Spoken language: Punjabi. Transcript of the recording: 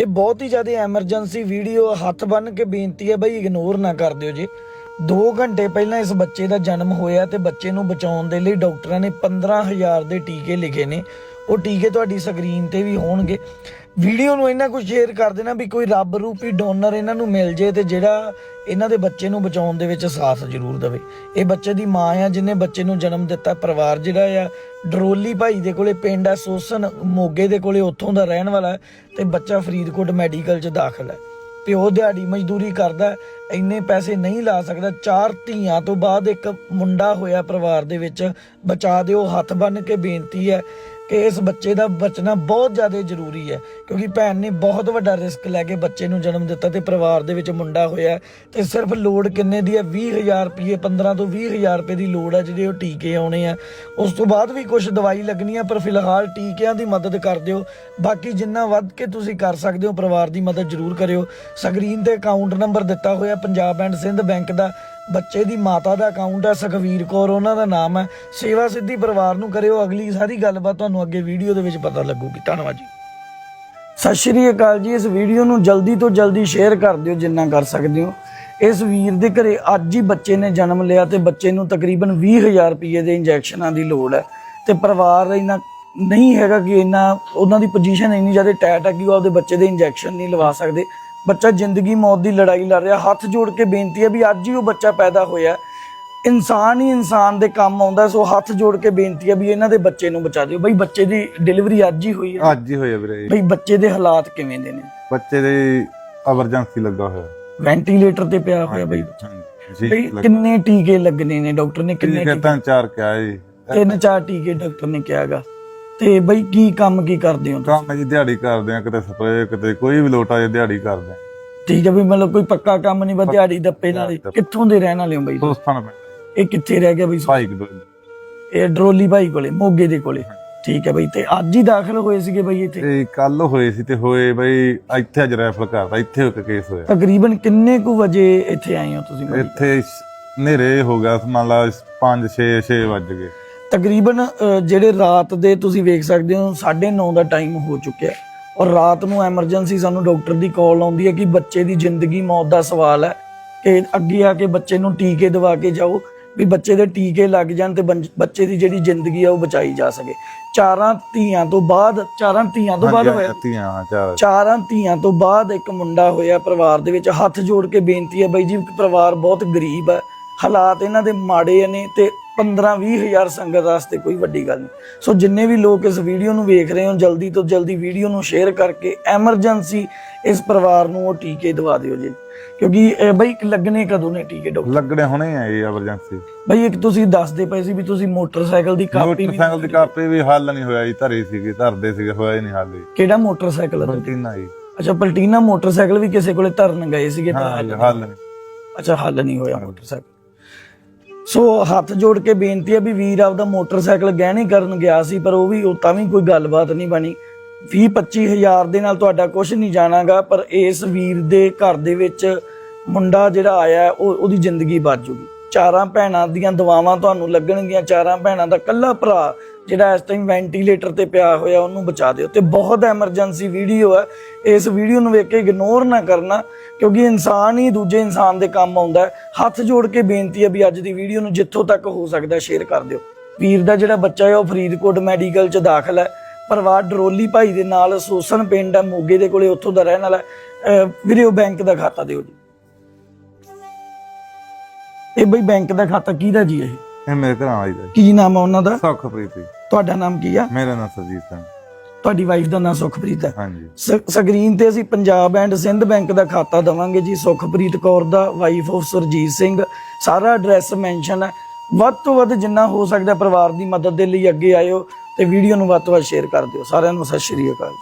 ਇਹ ਬਹੁਤ ਹੀ ਜ਼ਿਆਦਾ ਐਮਰਜੈਂਸੀ ਵੀਡੀਓ ਹੱਥ ਬੰਨ ਕੇ ਬੇਨਤੀ ਹੈ ਬਈ ਇਗਨੋਰ ਨਾ ਕਰ ਦਿਓ ਜੀ। 2 ਘੰਟੇ ਪਹਿਲਾਂ ਇਸ ਬੱਚੇ ਦਾ ਜਨਮ ਹੋਇਆ ਤੇ ਬੱਚੇ ਨੂੰ ਬਚਾਉਣ ਦੇ ਲਈ ਡਾਕਟਰਾਂ ਨੇ 15000 ਦੇ ਟੀਕੇ ਲਿਖੇ ਨੇ। ਉਹ ਟੀਕੇ ਤੁਹਾਡੀ ਸਕਰੀਨ ਤੇ ਵੀ ਹੋਣਗੇ। ਵੀਡੀਓ ਨੂੰ ਇੰਨਾ ਕੁ ਸ਼ੇਅਰ ਕਰ ਦੇਣਾ ਵੀ ਕੋਈ ਰੱਬ ਰੂਪੀ ਡੋਨਰ ਇਹਨਾਂ ਨੂੰ ਮਿਲ ਜੇ ਤੇ ਜਿਹੜਾ ਇਹਨਾਂ ਦੇ ਬੱਚੇ ਨੂੰ ਬਚਾਉਣ ਦੇ ਵਿੱਚ ਸਾਥ ਜ਼ਰੂਰ ਦੇਵੇ। ਇਹ ਬੱਚੇ ਦੀ ਮਾਂ ਆ, ਜਿਹਨੇ ਬੱਚੇ ਨੂੰ ਜਨਮ ਦਿੱਤਾ, ਪਰਿਵਾਰ ਜਿਹੜਾ ਆ, ਡਰੋਲੀ ਭਾਈ ਦੇ ਕੋਲੇ ਪਿੰਡ ਆ, ਸੋਸਨ ਮੋਗੇ ਦੇ ਕੋਲੇ ਉੱਥੋਂ ਦਾ ਰਹਿਣ ਵਾਲਾ ਹੈ ਤੇ ਬੱਚਾ ਫਰੀਦਕੋਟ ਮੈਡੀਕਲ 'ਚ ਦਾਖਲ ਹੈ। ਪਿਓ ਦਿਹਾੜੀ ਮਜ਼ਦੂਰੀ ਕਰਦਾ ਇੰਨੇ ਪੈਸੇ ਨਹੀਂ ਲਾ ਸਕਦਾ, ਚਾਰ ਧੀਆਂ ਤੋਂ ਬਾਅਦ ਇੱਕ ਮੁੰਡਾ ਹੋਇਆ ਪਰਿਵਾਰ ਦੇ ਵਿੱਚ, ਬਚਾ ਦਿਓ, ਹੱਥ ਬੰਨ ਕੇ ਬੇਨਤੀ ਹੈ। ਕਿ ਇਸ ਬੱਚੇ ਦਾ ਬਚਣਾ ਬਹੁਤ ਜ਼ਿਆਦਾ ਜ਼ਰੂਰੀ ਹੈ, ਕਿਉਂਕਿ ਭੈਣ ਨੇ ਬਹੁਤ ਵੱਡਾ ਰਿਸਕ ਲੈ ਕੇ ਬੱਚੇ ਨੂੰ ਜਨਮ ਦਿੱਤਾ ਤੇ ਪਰਿਵਾਰ ਦੇ ਵਿੱਚ ਮੁੰਡਾ ਹੋਇਆ ਤੇ ਸਿਰਫ ਲੋੜ ਕਿੰਨੇ ਦੀ ਹੈ? 20000 ਰੁਪਏ 15 ਤੋਂ 20000 ਰੁਪਏ ਦੀ ਲੋੜ ਹੈ ਜਿਹੜੇ ਉਹ ਟੀਕੇ ਆਉਣੇ ਆ। ਉਸ ਤੋਂ ਬਾਅਦ ਵੀ ਕੁਝ ਦਵਾਈ ਲੱਗਣੀ ਆ, ਪਰ ਫਿਲਹਾਲ ਟੀਕਿਆਂ ਦੀ ਮਦਦ ਕਰ ਦਿਓ। ਬਾਕੀ ਜਿੰਨਾ ਵੱਧ ਕੇ ਤੁਸੀਂ ਕਰ ਸਕਦੇ ਹੋ, ਪਰਿਵਾਰ ਦੀ ਮਦਦ ਜ਼ਰੂਰ ਕਰਿਓ। ਸਕਰੀਨ ਤੇ ਅਕਾਊਂਟ ਨੰਬਰ ਦਿੱਤਾ ਹੋਇਆ, ਪੰਜਾਬ ਐਂਡ ਸਿੰਧ ਬੈਂਕ ਦਾ। ਬੱਚੇ ਦੀ ਮਾਤਾ ਦਾ ਅਕਾਊਂਟ ਹੈ, ਸੁਖਵੀਰ ਕੌਰ, ਉਹਨਾਂ ਦਾ ਨਾਮ ਹੈ। ਸੇਵਾ ਸਿੱਧੀ ਪਰਿਵਾਰ ਨੂੰ ਕਰਿਓ, ਅਗਲੀ ਸਾਰੀ ਗੱਲਬਾਤ ਤੁਹਾਨੂੰ ਅੱਗੇ ਵੀਡੀਓ ਦੇ ਵਿੱਚ ਪਤਾ ਲੱਗੂਗੀ। ਧੰਨਵਾਦ ਜੀ। ਸਤਿ ਸ਼੍ਰੀ ਅਕਾਲ ਜੀ, ਇਸ ਵੀਡੀਓ ਨੂੰ ਜਲਦੀ ਤੋਂ ਜਲਦੀ ਸ਼ੇਅਰ ਕਰ ਦਿਓ ਜਿੰਨਾ ਕਰ ਸਕਦੇ ਹੋ। ਇਸ ਵੀਰ ਦੇ ਘਰੇ ਅੱਜ ਹੀ ਬੱਚੇ ਨੇ ਜਨਮ ਲਿਆ ਤੇ ਬੱਚੇ ਨੂੰ ਤਕਰੀਬਨ 20000 ਰੁਪਏ ਦੇ ਇੰਜੈਕਸ਼ਨਾਂ ਦੀ ਲੋੜ ਹੈ। ਤੇ ਪਰਿਵਾਰ ਇੰਨਾ ਨਹੀਂ ਹੈਗਾ ਕਿ ਇੰਨਾ, ਉਹਨਾਂ ਦੀ ਪੋਜੀਸ਼ਨ ਇੰਨੀ ਜ਼ਿਆਦਾ ਟਾਈਟ ਹੈ ਕਿ ਉਹ ਆਪਦੇ ਬੱਚੇ ਦੇ ਇੰਜੈਕਸ਼ਨ ਨਹੀਂ ਲਵਾ ਸਕਦੇ। ਬੱਚਾ ਜ਼ਿੰਦਗੀ ਮੌਤ ਦੀ ਲੜਾਈ ਲੜ ਰਿਹਾ ਹੱਥ ਜੋੜ ਕੇ ਬੇਨਤੀ ਹੈ ਵੀ ਅੱਜ ਹੀ ਉਹ ਬੱਚਾ ਪੈਦਾ ਹੋਇਆ। ਇਨਸਾਨ ਹੀ ਇਨਸਾਨ ਦੇ ਕੰਮ ਆਉਂਦਾ ਸੋ ਹੱਥ ਜੋੜ ਕੇ ਬੇਨਤੀ ਹੈ ਵੀ ਇਹਨਾਂ ਦੇ ਬੱਚੇ ਨੂੰ ਬਚਾ ਦਿਓ। ਬਈ ਬੱਚੇ ਦੀ ਡਿਲੀਵਰੀ ਅੱਜ ਹੀ ਹੋਈ ਹੈ। ਅੱਜ ਹੀ ਹੋਇਆ ਵੀਰੇ। ਬਈ ਬੱਚੇ ਦੇ ਹਾਲਾਤ ਕਿਵੇਂ ਦੇ ਨੇ? ਬੱਚੇ ਦੇ ਐਮਰਜੈਂਸੀ ਲੱਗਾ ਹੋਇਆ। ਵੈਂਟੀਲੇਟਰ ਤੇ ਪਿਆ ਹੋਇਆ ਬਈ। ਬਈ। ਕਿੰਨੇ ਟੀਕੇ ਲੱਗਣੇ ਨੇ ਡਾਕਟਰ ਨੇ ਕਿੰਨੇ ਟੀਕੇ? ਤਾਂ ਚਾਰ ਕਿਹਾ ਜੀ। ਤਿੰਨ ਚਾਰ ਟੀਕੇ ਡਾਕਟਰ ਨੇ ਕਿਹਾਗਾ। ਤੇ ਬਈ ਕੀ ਕੰਮ ਕੀ ਕਰਦੇ ਹੋ? ਕੰਮ ਜੀ ਦਿਹਾੜੀ ਕਰਦੇ ਆ ਕਿਤੇ ਸਪਰੇ ਕਿਤੇ ਕੋਈ ਵੀ ਲੋਟਾ ਜੇ ਦਿਹਾੜੀ ਕਰਦੇ ਆ ਠੀਕ ਹੈ ਵੀ ਮਤਲਬ ਕੋਈ ਪੱਕਾ ਕੰਮ ਨਹੀਂ ਬਸ ਦਿਹਾੜੀ ਦੱਪੇ ਨਾਲ ਹੀ। ਕਿੱਥੋਂ ਦੇ ਰਹਿਣ ਵਾਲੇ ਹੋ ਬਈ? ਦੋਸਤਾਂ ਨਾਲ ਇਹ ਕਿੱਥੇ ਰਹਿ ਗਿਆ ਬਈ? ਭਾਈ ਕਿਦੋਂ ਇਹ ਡਰੋਲੀ ਭਾਈ ਕੋਲੇ ਮੋਗੇ ਦੇ ਕੋਲੇ। ਠੀਕ ਹੈ ਬਈ ਤੇ ਅੱਜ ਹੀ ਦਾਖਲ ਹੋਏ ਸੀਗੇ ਬਈ ਇੱਥੇ? ਤੇ ਕੱਲ ਹੋਏ ਸੀ ਤੇ ਹੋਏ ਬਈ ਇੱਥੇ ਅੱਜ ਰੈਫਰ ਕਰਤਾ ਇੱਥੇ ਇੱਕ ਕੇਸ ਹੋਇਆ। ਤਕਰੀਬਨ ਕਿੰਨੇ ਕੁ ਵਜੇ ਇੱਥੇ ਆਏ ਹੋ ਤੁਸੀਂ ਬਈ? ਇੱਥੇ ਨੇਰੇ ਹੋ ਗਿਆ ਮੰਨ ਲਾ 5 6 6 ਵੱਜ ਗਏ। ਤਕਰੀਬਨ ਜਿਹੜੇ ਰਾਤ ਦੇ ਤੁਸੀਂ ਵੇਖ ਸਕਦੇ ਹੋ 9:30 ਦਾ ਟਾਈਮ ਹੋ ਚੁੱਕਿਆ ਔਰ ਰਾਤ ਨੂੰ ਐਮਰਜੈਂਸੀ ਸਾਨੂੰ ਡਾਕਟਰ ਦੀ ਕਾਲ ਆਉਂਦੀ ਹੈ ਕਿ ਬੱਚੇ ਦੀ ਜ਼ਿੰਦਗੀ ਮੌਤ ਦਾ ਸਵਾਲ ਹੈ ਕਿ ਅੱਗੇ ਆ ਕੇ ਬੱਚੇ ਨੂੰ ਟੀਕੇ ਦਵਾ ਕੇ ਜਾਓ ਵੀ ਬੱਚੇ ਦੇ ਟੀਕੇ ਲੱਗ ਜਾਣ ਤੇ ਬੱਚੇ ਦੀ ਜਿਹੜੀ ਜ਼ਿੰਦਗੀ ਆ ਉਹ ਬਚਾਈ ਜਾ ਸਕੇ। ਚਾਰਾਂ ਧੀਆਂ ਤੋਂ ਬਾਅਦ ਚਾਰਾਂ ਧੀਆਂ ਤੋਂ ਬਾਅਦ ਹੋਇਆ। ਧੀਆਂ ਚਾਰਾਂ ਧੀਆਂ ਤੋਂ ਬਾਅਦ ਇੱਕ ਮੁੰਡਾ ਹੋਇਆ ਪਰਿਵਾਰ ਦੇ ਵਿੱਚ ਹੱਥ ਜੋੜ ਕੇ ਬੇਨਤੀ ਹੈ ਬਾਈ ਜੀ ਪਰਿਵਾਰ ਬਹੁਤ ਗਰੀਬ ਹੈ ਹਾਲਾਤ ਇਹਨਾਂ ਦੇ ਮਾੜੇ ਨੇ ਤੇ 15-20 ਹਜ਼ਾਰ ਸੰਗਤ ਵਾਸਤੇ ਕੋਈ ਵੱਡੀ ਗੱਲ ਨਹੀਂ। ਸੋ ਜਿੰਨੇ ਵੀ ਲੋਕ ਇਸ ਵੀਡੀਓ ਨੂੰ ਵੇਖ ਰਹੇ ਹੋ ਜਲਦੀ ਤੋਂ ਜਲਦੀ ਵੀਡੀਓ ਨੂੰ ਸ਼ੇਅਰ ਕਰਕੇ ਐਮਰਜੈਂਸੀ ਇਸ ਪਰਿਵਾਰ ਨੂੰ ਉਹ ਟੀਕੇ ਦਵਾ ਦਿਓ ਜੀ। ਕਿਉਂਕਿ ਬਾਈ ਲੱਗਣੇ ਕਦੋਂ ਨੇ ਟੀਕੇ ਡਾਕਟਰ ਲੱਗਣੇ ਹੁਣੇ ਆ ਇਹ ਐਮਰਜੈਂਸੀ ਬਾਈ ਇੱਕ ਤੁਸੀਂ ਦੱਸਦੇ ਪਏ ਸੀ ਵੀ ਤੁਸੀਂ ਮੋਟਰਸਾਈਕਲ ਦੀ ਕਾਪੀ ਵੀ ਮੋਟਰਸਾਈਕਲ ਦੀ ਕਾਪੀ ਵੀ ਹੱਲ ਨਹੀਂ ਹੋਇਆ ਜੀ ਧਰੇ ਸੀਗੇ ਧਰਦੇ ਸੀਗੇ ਹੋਇਆ ਹੀ ਨਹੀਂ ਹੱਲ। ਕਿਹੜਾ ਮੋਟਰਸਾਈਕਲ ਹੈ? ਬਲਟੀਨਾ ਜੀ। ਅੱਛਾ ਪਲਟੀਨਾ ਮੋਟਰਸਾਈਕਲ ਵੀ ਕਿਸੇ ਕੋਲੇ ਧਰਨ ਗਏ ਸੀਗੇ ਨਹੀਂ ਹੱਲ ਨਹੀਂ ਅੱਛਾ ਹੱਲ ਨਹੀਂ ਹੋਇਆ ਮੋਟਰਸਾਈਕਲ। ਸੋ ਹੱਥ ਜੋੜ ਕੇ ਬੇਨਤੀ ਹੈ ਵੀ ਵੀਰ ਆਪਦਾ ਮੋਟਰਸਾਈਕਲ ਗਹਿਣੇ ਕਰਨ ਗਿਆ ਸੀ, ਪਰ ਉਹ ਵੀ ਉਹ ਤਾਂ ਵੀ ਕੋਈ ਗੱਲਬਾਤ ਨਹੀਂ ਬਣੀ। 20 25 ਹਜ਼ਾਰ ਦੇ ਨਾਲ ਤੁਹਾਡਾ ਕੁਝ ਨਹੀਂ ਜਾਣਾਗਾ, ਪਰ ਇਸ ਵੀਰ ਦੇ ਘਰ ਦੇ ਵਿੱਚ ਮੁੰਡਾ ਜਿਹੜਾ ਆਇਆ, ਉਹ ਉਹਦੀ ਜ਼ਿੰਦਗੀ ਬਚ ਜੂਗੀ। ਚਾਰਾਂ ਭੈਣਾਂ ਦੀਆਂ ਦੁਆਵਾਂ ਤੁਹਾਨੂੰ ਲੱਗਣਗੀਆਂ, ਚਾਰਾਂ ਭੈਣਾਂ ਦਾ ਕੱਲਾ ਭਰਾ ਜਿਹੜਾ ਇਸ ਟਾਈਮ ਵੈਂਟੀਲੇਟਰ ਤੇ ਪਿਆ ਹੋਇਆ, ਉਹਨੂੰ ਬਚਾ ਦਿਓ। ਤੇ ਬਹੁਤ ਐਮਰਜੈਂਸੀ ਵੀਡੀਓ ਹੈ ਇਸ ਵੀਡੀਓ ਨੂੰ ਵੇਖ ਕੇ ਇਗਨੋਰ ਨਾ ਕਰਨਾ, ਕਿਉਂਕਿ ਇਨਸਾਨ ਹੀ ਦੂਜੇ ਇਨਸਾਨ ਦੇ ਕੰਮ ਆਉਂਦਾ ਹੈ। ਹੱਥ ਜੋੜ ਕੇ ਬੇਨਤੀ ਹੈ ਵੀ ਅੱਜ ਦੀ ਵੀਡੀਓ ਨੂੰ ਜਿੱਥੋਂ ਤੱਕ ਹੋ ਸਕਦਾ ਸ਼ੇਅਰ ਕਰ ਦਿਓ। ਵੀਰ ਦਾ ਜਿਹੜਾ ਬੱਚਾ ਹੈ, ਉਹ ਫਰੀਦਕੋਟ ਮੈਡੀਕਲ 'ਚ ਦਾਖਲ ਹੈ। ਪਰਿਵਾਰ ਡਰੋਲੀ ਭਾਈ ਦੇ ਨਾਲ ਸੋਸਨ ਪਿੰਡ ਹੈ ਮੋਗੇ ਦੇ ਕੋਲੇ ਉੱਥੋਂ ਦਾ ਰਹਿਣ ਵਾਲਾ ਵੀਰੇ, ਉਹ ਬੈਂਕ ਦਾ ਖਾਤਾ ਦਿਓ ਜੀ। ਇਹ ਬਈ ਬੈਂਕ ਦਾ ਖਾਤਾ ਕਿਹਦਾ ਜੀ ਇਹ? ਇਹ ਮੇਰੇ ਘਰਾਂ ਵਾਲੀ ਦਾ। ਕੀ ਨਾਮ ਹੈ ਉਹਨਾਂ ਦਾ? ਸੁਖਪ੍ਰੀਤ ਜੀ। ਤੁਹਾਡਾ ਨਾਮ ਕੀ ਆ? ਮੇਰਾ ਨਾਮ ਸਰਜੀਤ ਸਿੰਘ। ਤੁਹਾਡੀ ਵਾਈਫ ਦਾ ਨਾਮ ਸੁਖਪ੍ਰੀਤ ਹੈ। ਹਾਂਜੀ। ਸਕਰੀਨ ਤੇ ਅਸੀਂ ਪੰਜਾਬ ਐਂਡ ਸਿੰਧ ਬੈਂਕ ਦਾ ਖਾਤਾ ਦਵਾਂਗੇ ਜੀ। ਸੁਖਪ੍ਰੀਤ ਕੌਰ ਦਾ ਵਾਈਫ ਆਫ ਸੁਰਜੀਤ ਸਿੰਘ। ਸਾਰਾ ਐਡਰੈਸ ਮੈਂਸ਼ਨ ਹੈ। ਵੱਧ ਤੋਂ ਵੱਧ ਜਿੰਨਾ ਹੋ ਸਕਦਾ ਪਰਿਵਾਰ ਦੀ ਮਦਦ ਦੇ ਲਈ ਅੱਗੇ ਆਇਓ ਤੇ ਵੀਡੀਓ ਨੂੰ ਵੱਧ ਤੋਂ ਵੱਧ ਸ਼ੇਅਰ ਕਰ ਦਿਓ। ਸਾਰਿਆਂ ਨੂੰ ਸਤਿ ਸ਼੍ਰੀ ਅਕਾਲ